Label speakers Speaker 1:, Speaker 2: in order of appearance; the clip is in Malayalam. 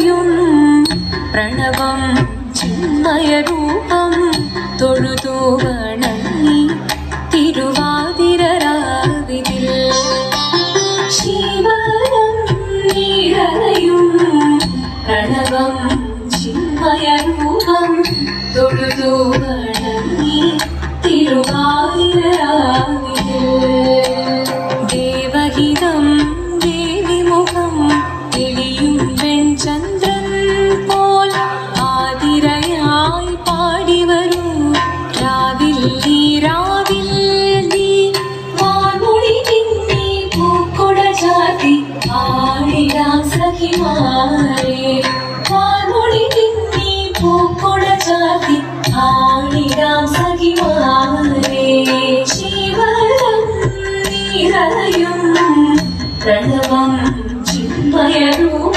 Speaker 1: നിറയും പ്രണവം ചിന്മയരൂപം തൊഴുതു വണങ്ങി തിരുവാതിരരാവിതിൽ. ശിവനം നിറയും പ്രണവം ചിന്മയരൂപം തൊഴുതു വണങ്ങി തിരുവാതിരരാവിതിൽ ಮಾರೇ ಕಾಣುಡಿ ತಿನ್ನಿ ಪೂಕೊಡ ಜಾತಿ ಆಡಿಡಾಂ ಸಗಿ ಮಾರೇ ಜೀವನಂ ನೀರಲಯುಂ ಪ್ರಣವಂ ಚಿನ್ಮಯನು